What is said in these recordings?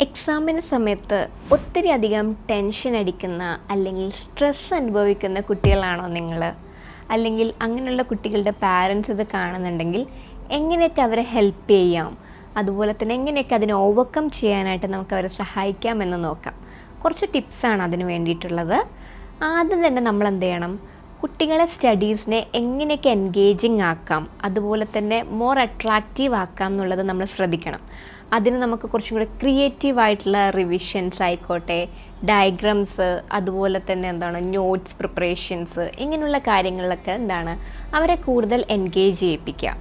എക്സാമിന് സമയത്ത് ഒത്തിരി അധികം ടെൻഷൻ അടിക്കുന്ന അല്ലെങ്കിൽ സ്ട്രെസ് അനുഭവിക്കുന്ന കുട്ടികളാണോ നിങ്ങൾ? അല്ലെങ്കിൽ അങ്ങനെയുള്ള കുട്ടികളുടെ പാരൻസ് ഇത് കാണുന്നുണ്ടെങ്കിൽ എങ്ങനെയൊക്കെ അവരെ ഹെൽപ്പ് ചെയ്യാം? അതുപോലെ തന്നെ എങ്ങനെയൊക്കെ അതിനെ ഓവർകം ചെയ്യാനായിട്ട് നമുക്ക് അവരെ സഹായിക്കാമെന്ന് നോക്കാം. കുറച്ച് ടിപ്സാണ് അതിന് വേണ്ടിയിട്ടുള്ളത്. ആദ്യം തന്നെ നമ്മൾ എന്ത് ചെയ്യണം? കുട്ടികളെ സ്റ്റഡീസിനെ എങ്ങനെയൊക്കെ എൻഗേജിങ് ആക്കാം? അതുപോലെ തന്നെ മോർ അട്രാക്റ്റീവ് ആക്കാം എന്നുള്ളത് നമ്മൾ ശ്രദ്ധിക്കണം. അതിന് നമുക്ക് കുറച്ചും കൂടെ ക്രിയേറ്റീവ് ആയിട്ടുള്ള റിവിഷൻസ് ആയിക്കോട്ടെ ഡയഗ്രാംസ് അതുപോലെ തന്നെ എന്താണ് നോട്ട്സ് പ്രിപ്പറേഷൻസ് ഇങ്ങനെയുള്ള കാര്യങ്ങളിലൊക്കെ എന്താണ് അവരെ കൂടുതൽ എൻഗേജ് ചെയ്യിപ്പിക്കുക.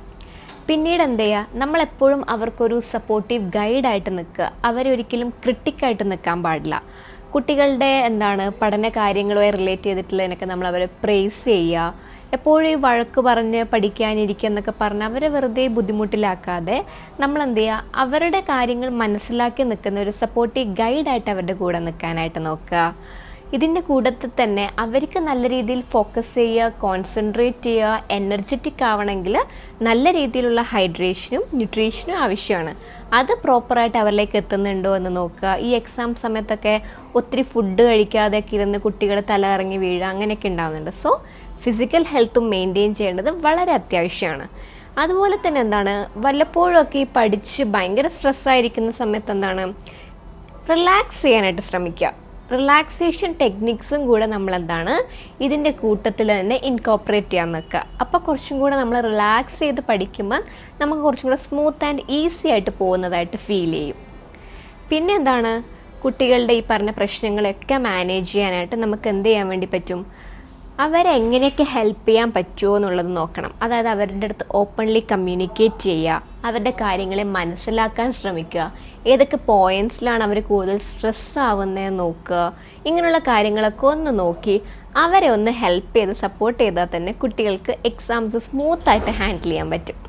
പിന്നീട് എന്ത് ചെയ്യുക നമ്മളെപ്പോഴും അവർക്കൊരു സപ്പോർട്ടീവ് ഗൈഡായിട്ട് നിൽക്കുക. അവരെ ഒരിക്കലും ക്രിട്ടിക്കായിട്ട് നിൽക്കാൻ പാടില്ല. കുട്ടികളുടെ എന്താണ് പഠന കാര്യങ്ങളുമായി റിലേറ്റ് ചെയ്തിട്ടുള്ളതിനൊക്കെ നമ്മൾ അവരെ പ്രേസ് ചെയ്യുക. എപ്പോഴും ഈ വഴക്ക് പറഞ്ഞ് പഠിക്കാനിരിക്കുക എന്നൊക്കെ പറഞ്ഞ് അവരെ വെറുതെ ബുദ്ധിമുട്ടിലാക്കാതെ നമ്മൾ എന്ത് ചെയ്യുക? അവരുടെ കാര്യങ്ങൾ മനസ്സിലാക്കി നിൽക്കുന്ന ഒരു സപ്പോർട്ടീവ് ഗൈഡായിട്ട് അവരുടെ കൂടെ നിൽക്കാനായിട്ട് നോക്കുക. ഇതിന്റെ കൂട്ടത്തിൽ തന്നെ അവർക്ക് നല്ല രീതിയിൽ ഫോക്കസ് ചെയ്യുക കോൺസെൻട്രേറ്റ് ചെയ്യുക എനർജറ്റിക് ആവണമെങ്കിൽ നല്ല രീതിയിലുള്ള ഹൈഡ്രേഷനും ന്യൂട്രീഷനും ആവശ്യമാണ്. അത് പ്രോപ്പറായിട്ട് അവരിലേക്ക് എത്തുന്നുണ്ടോ എന്ന് നോക്കുക. ഈ എക്സാം സമയത്തൊക്കെ ഒത്തിരി ഫുഡ് കഴിക്കാതെയൊക്കെ ഇരുന്ന് കുട്ടികൾ തല ഇറങ്ങി വീഴുക അങ്ങനെയൊക്കെ ഉണ്ടാകുന്നുണ്ട് സോ ഫിസിക്കൽ ഹെൽത്തും മെയിന്റെയിൻ ചെയ്യേണ്ടത് വളരെ അത്യാവശ്യമാണ്. അതുപോലെ തന്നെ എന്താണ് വല്ലപ്പോഴും ഒക്കെ ഈ പഠിച്ച് ഭയങ്കര സ്ട്രെസ്സായിരിക്കുന്ന സമയത്ത് എന്താണ് റിലാക്സ് ചെയ്യാനായിട്ട് ശ്രമിക്കുക. റിലാക്സേഷൻ ടെക്നിക്സും കൂടെ നമ്മളെന്താണ് ഇതിന്റെ കൂട്ടത്തിൽ തന്നെ ഇൻകോപ്പറേറ്റ് ചെയ്യാൻ നിൽക്കുക. അപ്പോൾ കുറച്ചും കൂടെ നമ്മൾ റിലാക്സ് ചെയ്ത് പഠിക്കുമ്പോൾ നമുക്ക് കുറച്ചും കൂടെ സ്മൂത്ത് ആൻഡ് ഈസി ആയിട്ട് പോകുന്നതായിട്ട് ഫീൽ ചെയ്യും. പിന്നെ എന്താണ് കുട്ടികളുടെ ഈ പറഞ്ഞ പ്രശ്നങ്ങളൊക്കെ മാനേജ് ചെയ്യാനായിട്ട് നമുക്ക് എന്ത് ചെയ്യാൻ വേണ്ടി പറ്റും അവരെ എങ്ങനെയൊക്കെ ഹെൽപ്പ് ചെയ്യാൻ പറ്റുമോ എന്നുള്ളത് നോക്കണം. അതായത് അവരുടെ അടുത്ത് ഓപ്പൺലി കമ്മ്യൂണിക്കേറ്റ് ചെയ്യുക അവരുടെ കാര്യങ്ങളെ മനസ്സിലാക്കാൻ ശ്രമിക്കുക. ഏതൊക്കെ പോയിന്റ്സിലാണ് അവർ കൂടുതൽ സ്ട്രെസ് ആവുന്നതെന്ന് നോക്കുക. ഇങ്ങനെയുള്ള കാര്യങ്ങളൊക്കെ ഒന്ന് നോക്കി അവരെ ഒന്ന് ഹെൽപ്പ് ചെയ്ത് സപ്പോർട്ട് ചെയ്താൽ തന്നെ കുട്ടികൾക്ക് എക്സാംസ് സ്മൂത്തായിട്ട് ഹാൻഡിൽ ചെയ്യാൻ പറ്റും.